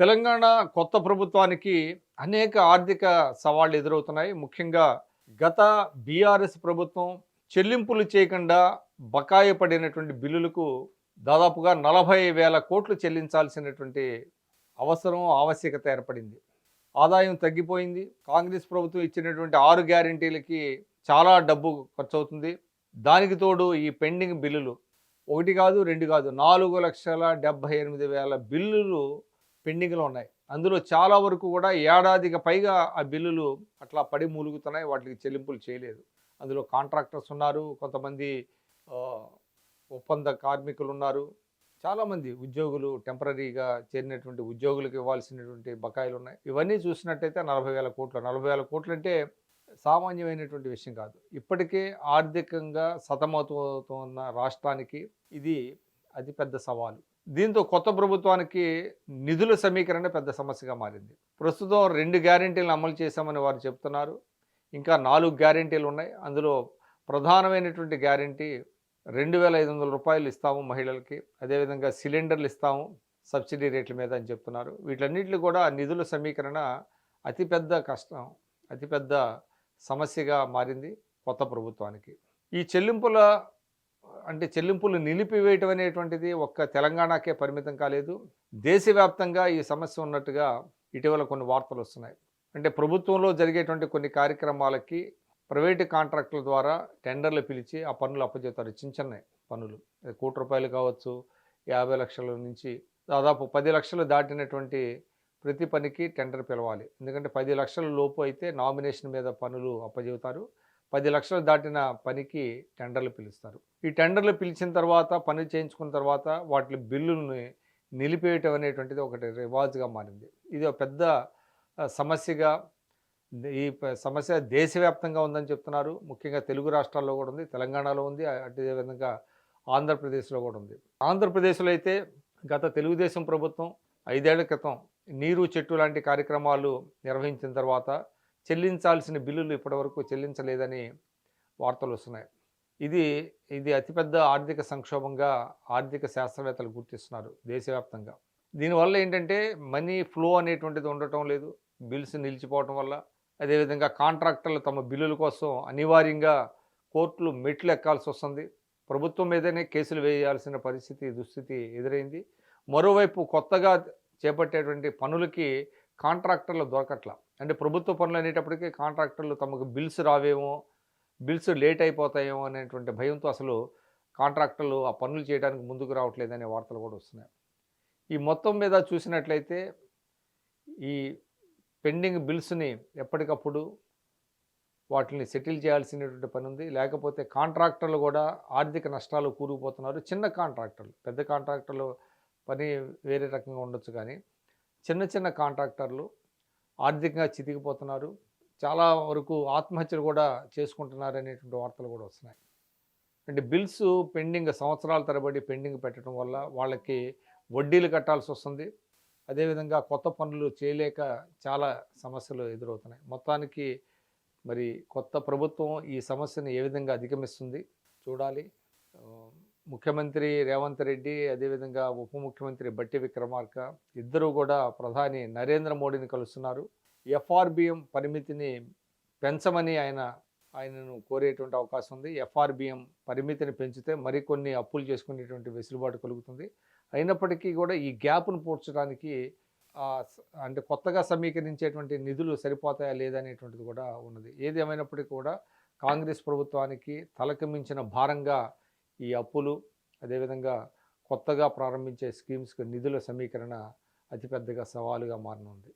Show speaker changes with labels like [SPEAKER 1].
[SPEAKER 1] తెలంగాణ కొత్త ప్రభుత్వానికి అనేక ఆర్థిక సవాళ్ళు ఎదురవుతున్నాయి. ముఖ్యంగా గత బీఆర్ఎస్ ప్రభుత్వం చెల్లింపులు చేయకుండా బకాయి పడినటువంటి బిల్లులకు దాదాపుగా నలభై వేల కోట్లు చెల్లించాల్సినటువంటి అవసరం ఆవశ్యకత ఏర్పడింది. ఆదాయం తగ్గిపోయింది. కాంగ్రెస్ ప్రభుత్వం ఇచ్చినటువంటి ఆరు గ్యారంటీలకి చాలా డబ్బు ఖర్చు అవుతుంది దానికి తోడు ఈ పెండింగ్ బిల్లులు ఒకటి కాదు రెండు కాదు నాలుగు లక్షల డెబ్భై ఎనిమిది వేల బిల్లులు పెండింగ్లో ఉన్నాయి. అందులో చాలా వరకు కూడా ఏడాదికి పైగా ఆ బిల్లులు అట్లా పడి మూలుగుతున్నాయి. వాటికి చెల్లింపులు చేయలేదు. అందులో కాంట్రాక్టర్స్ ఉన్నారు. కొంతమంది ఒప్పంద కార్మికులు ఉన్నారు. చాలామంది ఉద్యోగులు టెంపరీగా చేరినటువంటి ఉద్యోగులకు ఇవ్వాల్సినటువంటి బకాయిలు ఉన్నాయి. ఇవన్నీ చూసినట్టయితే నలభై వేల కోట్లు. నలభై వేల కోట్లు అంటే సామాన్యమైనటువంటి విషయం కాదు. ఇప్పటికే ఆర్థికంగా సతమతమవుతున్న రాష్ట్రానికి ఇది అతిపెద్ద సవాలు. దీంతో కొత్త ప్రభుత్వానికి నిధుల సమీకరణ పెద్ద సమస్యగా మారింది. ప్రస్తుతం రెండు గ్యారెంటీలను అమలు చేశామని వారు చెప్తున్నారు. ఇంకా నాలుగు గ్యారెంటీలు ఉన్నాయి. అందులో ప్రధానమైనటువంటి గ్యారెంటీ రెండు వేల ఐదు వందల రూపాయలు ఇస్తాము మహిళలకి. అదేవిధంగా సిలిండర్లు ఇస్తాము సబ్సిడీ రేట్ల మీద అని చెప్తున్నారు. వీటన్నిటిలో కూడా నిధుల సమీకరణ అతిపెద్ద కష్టం అతిపెద్ద సమస్యగా మారింది కొత్త ప్రభుత్వానికి. ఈ చెల్లింపుల అంటే చెల్లింపులు నిలిపివేయటం అనేటువంటిది ఒక్క తెలంగాణకే పరిమితం కాలేదు. దేశవ్యాప్తంగా ఈ సమస్య ఉన్నట్టుగా ఇటీవల కొన్ని వార్తలు వస్తున్నాయి. అంటే ప్రభుత్వంలో జరిగేటువంటి కొన్ని కార్యక్రమాలకి ప్రైవేటు కాంట్రాక్టుల ద్వారా టెండర్లు పిలిచి ఆ పనులు అప్పచెప్తారు చిన్న చిన్న పనులు కోటి రూపాయలు కావచ్చు యాభై లక్షల నుంచి దాదాపు పది లక్షలు దాటినటువంటి ప్రతి పనికి టెండర్ పిలవాలి. ఎందుకంటే పది లక్షల లోపు అయితే నామినేషన్ మీద పనులు అప్పచెబుతారు పది లక్షలు దాటిన పనికి టెండర్లు పిలుస్తారు. ఈ టెండర్లు పిలిచిన తర్వాత పని చేయించుకున్న తర్వాత వాటి బిల్లుల్ని నిలిపేయటం అనేటువంటిది ఒకటి రివాజ్గా మారింది. ఇది ఒక పెద్ద సమస్యగా ఈ సమస్య దేశవ్యాప్తంగా ఉందని చెప్తున్నారు. ముఖ్యంగా తెలుగు రాష్ట్రాల్లో కూడా ఉంది తెలంగాణలో ఉంది అదేవిధంగా ఆంధ్రప్రదేశ్లో కూడా ఉంది. ఆంధ్రప్రదేశ్లో అయితే గత తెలుగుదేశం ప్రభుత్వం ఐదేళ్ళ క్రితం నీరు చెట్టు లాంటి కార్యక్రమాలు నిర్వహించిన తర్వాత చెల్లించాల్సిన బిల్లులు ఇప్పటివరకు చెల్లించలేదని వార్తలు వస్తున్నాయి. ఇది ఇది అతిపెద్ద ఆర్థిక సంక్షోభంగా ఆర్థిక శాస్త్రవేత్తలు గుర్తిస్తున్నారు దేశవ్యాప్తంగా. దీనివల్ల ఏంటంటే మనీ ఫ్లో అనేటువంటిది ఉండటం లేదు. బిల్స్ నిలిచిపోవటం వల్ల. అదేవిధంగా కాంట్రాక్టర్లు తమ బిల్లుల కోసం అనివార్యంగా కోర్టులు మెట్లు ఎక్కాల్సి వస్తుంది. ప్రభుత్వం మీదనే కేసులు వేయాల్సిన పరిస్థితి దుస్థితి ఎదురైంది. మరోవైపు కొత్తగా చేపట్టేటువంటి పనులకి కాంట్రాక్టర్లు దొరకట్ల అంటే ప్రభుత్వ పనులు అనేటప్పటికీ కాంట్రాక్టర్లు తమకు బిల్స్ రావేమో బిల్స్ లేట్ అయిపోతాయేమో అనేటువంటి భయంతో అసలు కాంట్రాక్టర్లు ఆ పనులు చేయడానికి ముందుకు రావట్లేదనే వార్తలు కూడా వస్తున్నాయి. ఈ మొత్తం మీద చూసినట్లయితే ఈ పెండింగ్ బిల్స్ని ఎప్పటికప్పుడు వాటిని సెటిల్ చేయాల్సినటువంటి పని ఉంది. లేకపోతే కాంట్రాక్టర్లు కూడా ఆర్థిక నష్టాలు కూరుకుపోతున్నారు. చిన్న కాంట్రాక్టర్లు పెద్ద కాంట్రాక్టర్లు పని వేరే రకంగా ఉండొచ్చు కానీ చిన్న చిన్న కాంట్రాక్టర్లు ఆర్థికంగా చితికిపోతున్నారు. చాలా వరకు ఆత్మహత్యలు కూడా చేసుకుంటున్నారు అనేటువంటి వార్తలు కూడా వస్తున్నాయి. అంటే బిల్స్ పెండింగ్ సంవత్సరాల తరబడి పెండింగ్ పెట్టడం వల్ల వాళ్ళకి వడ్డీలు కట్టాల్సి వస్తుంది. అదేవిధంగా కొత్త పనులు చేయలేక చాలా సమస్యలు ఎదురవుతున్నాయి. మొత్తానికి మరి కొత్త ప్రభుత్వం ఈ సమస్యను ఏ విధంగా అధిగమిస్తుంది చూడాలి. ముఖ్యమంత్రి రేవంత్ రెడ్డి అదేవిధంగా ఉప ముఖ్యమంత్రి బట్టి విక్రమార్క ఇద్దరూ కూడా ప్రధాని నరేంద్ర మోడీని కలుస్తున్నారు. ఎఫ్ఆర్బిఎం పరిమితిని పెంచమని ఆయన ఆయనను కోరేటువంటి అవకాశం ఉంది. ఎఫ్ఆర్బిఎం పరిమితిని పెంచితే మరికొన్ని అప్పులు చేసుకునేటువంటి వెసులుబాటు కలుగుతుంది. అయినప్పటికీ కూడా ఈ గ్యాప్ను పూడ్చడానికి అంటే కొత్తగా సమీకరించేటువంటి నిధులు సరిపోతాయా లేదనేటువంటిది కూడా ఉన్నది. ఏది ఏమైనప్పటికీ కూడా కాంగ్రెస్ ప్రభుత్వానికి తలకు మించిన భారంగా ఈ అప్పులు అదేవిధంగా కొత్తగా ప్రారంభించే స్కీమ్స్కి నిధుల సమీకరణ అతిపెద్దగా సవాలుగా మారనుంది.